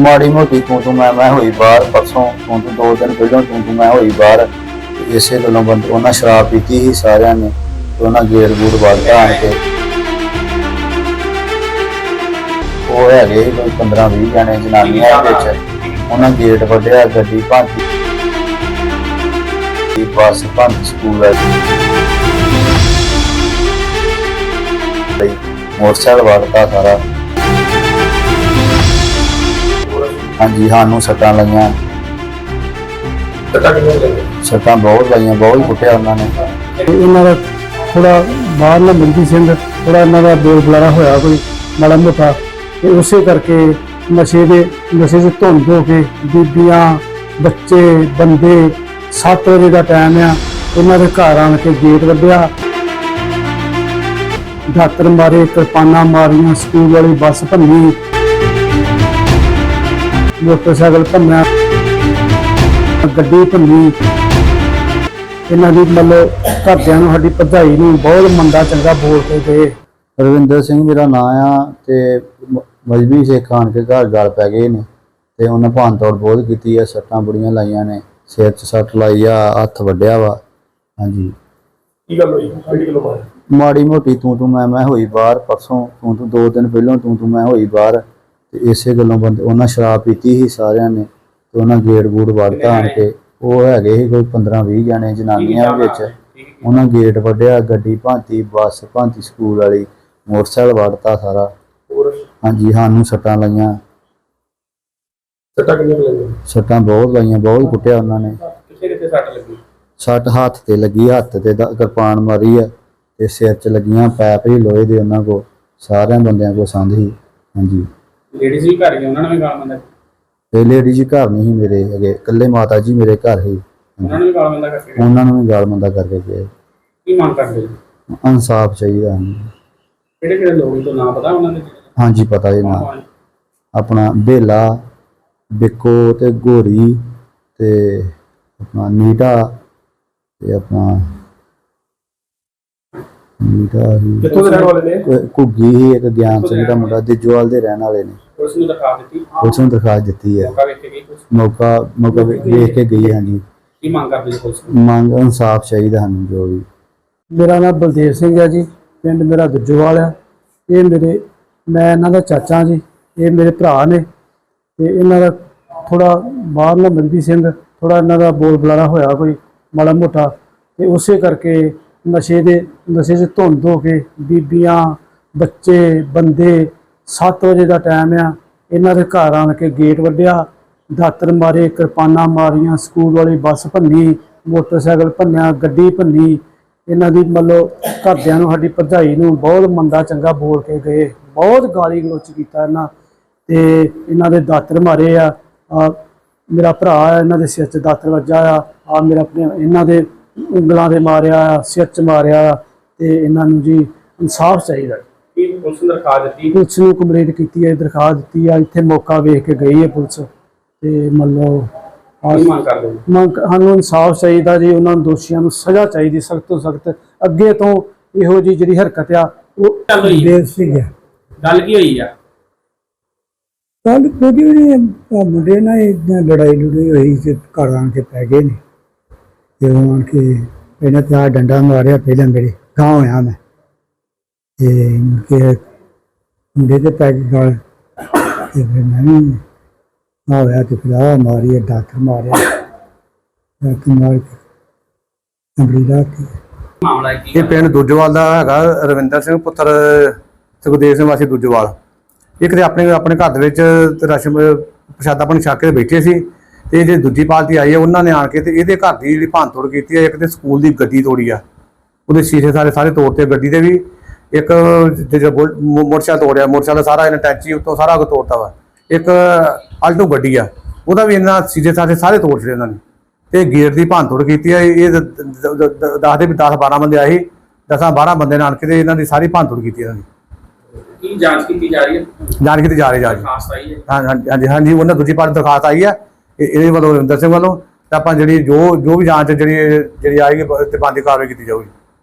ਮਾੜੀ ਮੋਟੀ ਤੂੰ ਤੂੰ ਮੈਂ ਮੈਂ ਹੋਈ ਬਾਹਰ, ਪਰਸੋਂ ਤੂੰ ਤੂੰ ਦੋ ਦਿਨ ਪਹਿਲਾਂ ਤੂੰ ਤੂੰ ਮੈਂ ਹੋਈ ਬਾਹਰ। ਤੇ ਇਸੇ ਗੱਲੋਂ ਬੰਦ ਉਹਨਾਂ ਸ਼ਰਾਬ ਪੀਤੀ ਸੀ ਸਾਰਿਆਂ ਨੇ ਤੇ ਉਹਨਾਂ ਗੇਰ ਗੂੜ ਵੜਦਾ ਆਣ ਕੇ ਉਹ ਹੈਗੇ ਕੋਈ 15 20 ਜਣੇ ਜਨਾਨੀਆਂ ਵਿੱਚ। ਉਹਨਾਂ ਗੇਟ ਵੱਢਿਆ, ਗੱਡੀ ਭਾਂਤੀ ਦੀ ਬੱਸ ਭੰਨ ਸਕੂਲ ਹੈ ਮੋਟਰਸਾਈਕਲ ਵੜਤਾ ਸਾਰਾ। ਹਾਂਜੀ ਸਾਨੂੰ ਸੱਟਾਂ ਲਾਈਆਂ। ਸੱਟਾਂ ਬਹੁਤ ਲਾਈਆਂ ਬਹੁਤ ਹੀ ਕੁੱਟਿਆ ਉਹਨਾਂ ਨੇ। ਤੇ ਇਹਨਾਂ ਦਾ ਥੋੜਾ ਬਾਹਰ ਨਾ ਮਿਲਦੀ ਸਿੰਘ ਥੋੜਾ ਇਹਨਾਂ ਦਾ ਬੋਲ ਬੁਲਾਰਾ ਹੋਇਆ ਕੋਈ ਮਾੜਾ ਮੋਟਾ। ਤੇ ਉਸੇ ਕਰਕੇ ਨਸ਼ੇ ਦੇ ਨਸ਼ੇ 'ਚ ਧੁੰਦ ਹੋ ਕੇ ਬੀਬੀਆਂ ਬੱਚੇ ਬੰਦੇ 7 ਵਜੇ ਦਾ ਟਾਈਮ ਆ ਇਹਨਾਂ ਦੇ ਘਰ ਆਣ ਕੇ ਗੇਟ ਵੱਢਿਆ ਦਾਤਰ ਮਾਰੇ ਕਿਰਪਾਨਾਂ ਮਾਰੀਆਂ ਸਕੂਲ ਵਾਲੀ ਬੱਸ ਭੰਨੀ। ਮੋਟਰਸਾਈਕਲ ਭੰਨਿਆ। ਗੱਡੀ ਭੰਨੀ। ਇਹਨਾਂ ਦੀ ਮਤਲਬ ਘਰਦਿਆਂ ਨੂੰ ਸਾਡੀ ਭਰਜਾਈ ਨੂੰ ਬਹੁਤ ਮੰਦਾ ਚੰਗਾ ਬੋਲ ਕੇ ਗਏ ਰਵਿੰਦਰ ਸਿੰਘ ਮੇਰਾ ਨਾਂ ਆ ਤੇ ਮਜਬੀ ਸਿੱਖ ਆਣ ਕੇ ਘਰ ਗੱਲ ਪੈ ਗਏ ਨੇ ਤੇ ਉਹਨਾਂ ਭੰਨ ਤੋੜ ਬਹੁਤ ਕੀਤੀ ਆ ਸੱਟਾਂ ਬੜੀਆਂ ਲਾਈਆਂ ਨੇ ਸਿਰ 'ਚ ਸੱਟ ਲਾਈ ਆ ਹੱਥ ਵੱਢਿਆ ਵਾ। ਹਾਂਜੀ। ਕੀ ਗੱਲ ਹੋਈ? ਕਿਹੜੀ ਗੱਲੋਂ ਮਾਰੇ ਮਾੜੀ ਮੋਟੀ ਤੂੰ ਤੂੰ ਮੈਂ ਮੈਂ ਹੋਈ ਬਾਹਰ ਪਰਸੋਂ ਤੂੰ ਤੂੰ ਦੋ ਦਿਨ ਪਹਿਲਾਂ ਤੂੰ ਤੂੰ ਮੈਂ ਹੋਈ ਬਾਹਰ। ਤੇ ਇਸੇ ਗੱਲੋਂ ਬੰਦ ਉਹਨਾਂ ਸ਼ਰਾਬ ਪੀਤੀ ਸੀ ਸਾਰਿਆਂ ਨੇ ਤੇ ਉਹਨਾਂ ਗੇਟ ਗੂੜ ਵੜਦਾ ਆਣ ਕੇ। ਉਹ ਹੈਗੇ ਸੀ ਕੋਈ 15 20 ਜਣੇ ਜਨਾਨੀਆਂ ਦੇ ਵਿੱਚ। ਉਹਨਾਂ ਗੇਟ ਵੱਢਿਆ ਗੱਡੀ ਭਾਂਤੀ ਬੱਸ ਭਾਂਤੀ ਸਕੂਲ ਵਾਲੀ ਮੋਟਰਸਾਈਕਲ ਵੜਤਾ ਸਾਰਾ। ਹਾਂਜੀ ਸਾਨੂੰ ਸੱਟਾਂ ਲਾਈਆਂ। ਸੱਟਾਂ ਲੱਗੇ ਸੱਟਾਂ ਬਹੁਤ ਲਾਈਆਂ ਬਹੁਤ ਹੀ ਕੁੱਟਿਆ ਉਹਨਾਂ ਨੇ। ਕਿੱਥੇ ਕਿੱਥੇ ਸੱਟ ਲੱਗੀ? ਸੱਟ ਹੱਥ ਤੇ ਲੱਗੀ ਹੱਥ ਤੇ ਕਿਰਪਾਨ ਮਾਰੀ ਆ ਤੇ ਸਿਰ 'ਚ ਲੱਗੀਆਂ ਪੈਪ ਹੀ ਲੋਹੇ ਦੇ ਉਹਨਾਂ ਕੋ ਸਾਰਿਆਂ ਬੰਦਿਆਂ ਕੋ ਸੰਦ ਸੀ ਹਾਂਜੀ। ਲੇਡੀਜ਼ ਵੀ ਘਰ ਗਏ ਉਹਨਾਂ ਨੇ ਵੀ ਗਾਲ ਮੰਦਾ ਤੇ ਲੇਡੀ ਜੀ ਘਰ ਨਹੀਂ ਸੀ ਮੇਰੇ ਹੈਗੇ ਇਕੱਲੇ ਮਾਤਾ ਜੀ ਮੇਰੇ ਘਰ ਹੀ ਉਹਨਾਂ ਨੇ ਵੀ ਗਾਲ ਮੰਦਾ ਕਰਕੇ। ਗਏ। ਉਹਨਾਂ ਨੂੰ ਵੀ ਗਾਲ ਮੰਦਾ ਕਰਕੇ ਗਏ। ਕੀ ਮੰਗ ਕਰਦੇ ਜੀ? ਇਨਸਾਫ ਚਾਹੀਦਾ ਸਾਨੂੰ। ਕਿਹੜੇ ਕਿਹੜੇ ਲੋਕ ਤੋਂ ਨਾਂ ਪਤਾ ਉਹਨਾਂ ਦੇ? ਹਾਂਜੀ ਪਤਾ ਜੀ ਨਾ। ਆਪਣਾ ਬੇਲਾ ਬਿੱਕੋ ਤੇ ਗੋਰੀ ਤੇ ਆਪਣਾ ਨੀਟਾ ਤੇ ਆਪਣਾ ਹੀ ਕਿੱਥੋਂ ਦੇ ਰਹਿਣ ਵਾਲੇ ਨੇ? ਕੋਈ ਘੁੱਗੀ ਹੀ ਇੱਕ ਗਿਆਨ ਸਿੰਘ ਦਾ ਮੁੰਡਾ ਦਿਜਵਾਲ ਦੇ ਰਹਿਣ ਵਾਲੇ ਨੇ। ਪੁਲਿਸ ਨੂੰ ਦਿਖਾ ਦਿੱਤੀ? ਪੁਲਿਸ ਨੂੰ ਦਰਖਾਸਤ ਦਿੱਤੀ ਹੈ। ਮੌਕਾ ਵੇਖ ਕੇ ਗਈ ਪੁਲਿਸ ਮੌਕਾ ਮੌਕਾ ਵੇ- ਵੇਖ ਕੇ ਗਈ ਹਾਂਜੀ। ਕੀ ਮੰਗ ਕਰਦੇ ਜੀ ਪੁਲਿਸ ਨੂੰ? ਮੰਗ ਇਨਸਾਫ ਚਾਹੀਦਾ ਸਾਨੂੰ ਜੋ ਵੀ। ਮੇਰਾ ਨਾਮ ਬਲਦੇਵ ਸਿੰਘ ਹੈ ਜੀ ਪਿੰਡ ਮੇਰਾ ਦੁੱਜੋਵਾਲ ਹੈ। ਇਹ ਮੇਰੇ ਮੈਂ ਇਹਨਾਂ ਦਾ ਚਾਚਾ ਜੀ ਇਹ ਮੇਰੇ ਭਰਾ ਨੇ। ਤੇ ਇਹਨਾਂ ਦਾ ਥੋੜਾ ਬਾਹਰ ਨਾ ਮਿਲਦੀ ਸਿੰਘ ਥੋੜਾ ਇਹਨਾਂ ਦਾ ਬੋਲ ਬੁਲਾਰਾ ਹੋਇਆ ਕੋਈ ਮਾੜਾ ਮੋਟਾ। ਤੇ ਉਸੇ ਕਰਕੇ ਨਸ਼ੇ ਦੇ, ਨਸ਼ੇ 'ਚ ਧੁੰਦ ਹੋ ਕੇ ਬੀਬੀਆਂ, ਬੱਚੇ, ਬੰਦੇ 7 ਵਜੇ ਦਾ ਟਾਈਮ ਆ। ਇਹਨਾਂ ਦੇ ਘਰ ਆਣ ਕੇ ਗੇਟ ਵੱਢਿਆ। ਦਾਤਰ ਮਾਰੇ, ਕਿਰਪਾਨਾਂ ਮਾਰੀਆਂ, ਸਕੂਲ ਵਾਲੀ ਬੱਸ ਭੰਨੀ, ਮੋਟਰਸਾਈਕਲ ਭੰਨਿਆ, ਗੱਡੀ ਭੰਨੀ। ਇਹਨਾਂ ਦੀ ਮਤਲਬ ਘਰਦਿਆਂ ਨੂੰ, ਸਾਡੀ ਭਰਜਾਈ ਨੂੰ ਬਹੁਤ ਮੰਦਾ, ਚੰਗਾ ਬੋਲ ਕੇ ਗਏ। ਬਹੁਤ ਗਾਲੀ ਗਲੋਚ ਕੀਤਾ ਇਹਨਾਂ ਤੇ ਇਹਨਾਂ ਦੇ ਦਾਤਰ ਮਾਰੇ ਆ। ਮੇਰਾ ਭਰਾ ਆ, ਇਹਨਾਂ ਦੇ ਸਿਰ 'ਚ ਦਾਤਰ ਵੱਜਾ ਆ। ਆ, ਮੇਰਾ ਆਪਣੇ ਇਹਨਾਂ ਦੇ ਉਂਗਲਾਂ ਦੇ ਮਾਰਿਆ ਸਿਰ 'ਚ ਮਾਰਿਆ ਤੇ ਇਹਨਾਂ ਨੂੰ ਜੀ ਇਨਸਾਫ ਚਾਹੀਦਾ ਕੀ ਪੁਲਿਸ ਨੂੰ ਦਿਖਾ ਦਿੱਤੀ? ਪੁਲਿਸ ਨੂੰ ਕੰਪਲੇਂਟ ਕੀਤੀ ਹੈ ਦਰਖਾਸਤ ਦਿੱਤੀ ਆ ਇੱਥੇ ਮੌਕਾ ਵੇਖ ਕੇ ਗਈ ਹੈ ਪੁਲਿਸ ਤੇ ਮੰਨ ਆ ਕੀ ਮੰਗ ਕਰਦੇ ਜੀ? ਮੰਗ ਸਾਨੂੰ ਇਨਸਾਫ ਚਾਹੀਦਾ ਜੀ ਉਹਨਾਂ ਨੂੰ ਦੋਸ਼ੀਆਂ ਨੂੰ ਸਜ਼ਾ ਚਾਹੀਦੀ ਸਖਤ ਤੋਂ ਸਖਤ। ਅੱਗੇ ਤੋਂ ਇਹੋ ਜੀ ਜਿਹੜੀ ਹਰਕਤ ਆ ਉਹ ਚੱਲ ਹੈ। ਬੇਦ ਹੈ। ਗੱਲ ਕੀ ਹੋਈ ਆ? ਕੱਲ ਕੋਈ ਵੀ ਮੁੰਡੇ ਨਾਲ ਇਦਾਂ ਲੜਾਈ ਲੜਾਈ ਹੋਈ ਤੇ ਘਰ ਆਣ ਕੇ ਪੈ ਗਏ ਨੇ। ਤੇ ਉਹ ਆਣ ਕੇ ਇਹਨਾਂ ਤੇ ਆ ਡੰਡਾ ਮਾਰਿਆ ਪਹਿਲਾਂ ਮੇਰੇ ਗਾਂ ਹੋਇਆ ਮੈਂ। ਤੇ ਕੇ ਮੁੰਡੇ ਤੇ ਪੈ ਗਈ ਗਾਲ। ਤੇ ਫਿਰ ਮੈਂ ਵੀ ਆ ਹੋਇਆ ਤੇ ਫਿਰ ਆ ਮਾਰੀ ਡਾਕਟਰ ਮਾਰਿਆ। ਡਾਕਟਰ ਮਾਰ ਕੇ ਅੰਬਰੀ ਲਾ ਕੇ। ਮਾਮਲਾ ਕੀ ਇਹ ਪਿੰਡ ਦੁੱਜਵਾਲ ਦਾ ਹੈਗਾ ਰਵਿੰਦਰ ਸਿੰਘ ਪੁੱਤਰ ਸੁਖਦੇਵ ਸਿੰਘ ਵਾਸੀ ਦੁੱਜਵਾਲ। ਇੱਕ ਤੇ ਆਪਣੇ ਆਪਣੇ ਘਰ ਦੇ ਵਿੱਚ ਰਸ਼ਮ ਪ੍ਰਸ਼ਾਦਾ ਪਾਣੀ ਛਕ ਕੇ ਬੈਠੇ ਸੀ। ਤੇ ਇਹ ਜਿਹੜੀ ਦੂਜੀ ਪਾਰਟੀ ਆਈ ਹੈ ਉਹਨਾਂ ਨੇ ਆਣ ਕੇ ਤੇ ਇਹਦੇ ਘਰ ਦੀ ਜਿਹੜੀ ਭੰਨਤੋੜ ਕੀਤੀ ਹੈ ਇੱਕ ਤੇ ਸਕੂਲ ਦੀ ਗੱਡੀ ਤੋੜੀ ਆ। ਉਹਦੇ ਸ਼ੀਸ਼ੇ ਸਾਰੇ ਸਾਰੇ ਤੋੜਤੇ ਗੱਡੀ ਦੇ ਵੀ। ਇੱਕ ਜਿਹੜਾ ਬੁਲ- ਮੋ- ਮੋਟਰਸਾਈਕਲ ਤੋੜਿਆ ਮੋਟਰਸਾਈਕਲ ਦਾ ਸਾਰਾ ਇਹਨਾਂ ਟੈਚੀ ਉੱਤੋਂ ਸਾਰਾ ਕੁਝ ਤੋੜਤਾ ਵਾ। ਇੱਕ ਆਲਟੋ ਗੱਡੀ ਆ ਉਹਦਾ ਵੀ ਇਹਨਾਂ ਸ਼ੀਸ਼ੇ ਸਾਰੇ ਸਾਰੇ ਤੋੜ ਛੜੇ ਇਹਨਾਂ ਨੇ। ਤੇ ਗੇਟ ਦੀ ਭੰਨਤੋੜ ਕੀਤੀ ਹੈ ਇਹ ਦੱਸਦੇ ਵੀ 10 12 ਬੰਦੇ ਆਏ 10 12 ਬੰਦੇ ਨਾਲ ਕੇ ਤੇ ਇਹਨਾਂ ਦੀ ਸਾਰੀ ਭੰਨਤੋੜ ਕੀਤੀ ਇਹਨਾਂ ਦੀ। ਕੀ ਜਾਂਚ ਕੀਤੀ ਜਾ ਰਹੀ ਹੈ? ਜਾਣ ਕੇ ਤੇ ਜਾ ਰਹੇ। ਜਾ ਹੈ। ਹਾਂ ਹਾਂ- ਹਾਂਜੀ ਹਾਂਜੀ ਉਹਨਾਂ ਦੂਜੀ ਪਾਰਟੀ ਦਰਖਾਸਤ ਆਈ ਹੈ ਇਹਦੇ ਵੱਲੋਂ ਰਵਿੰਦਰ ਸਿੰਘ ਵੱਲੋਂ ਤੇ ਆਪਾਂ ਜਿਹੜੀ ਜੋ ਜੋ ਵੀ ਜਾਂਚ ਜਿਹੜੀ ਜਿਹੜੀ ਆਏਗੀ, ਤੇ ਬੰਦੀ ਕਾਰਵਾਈ ਕੀਤੀ ਜਾਊਗੀ।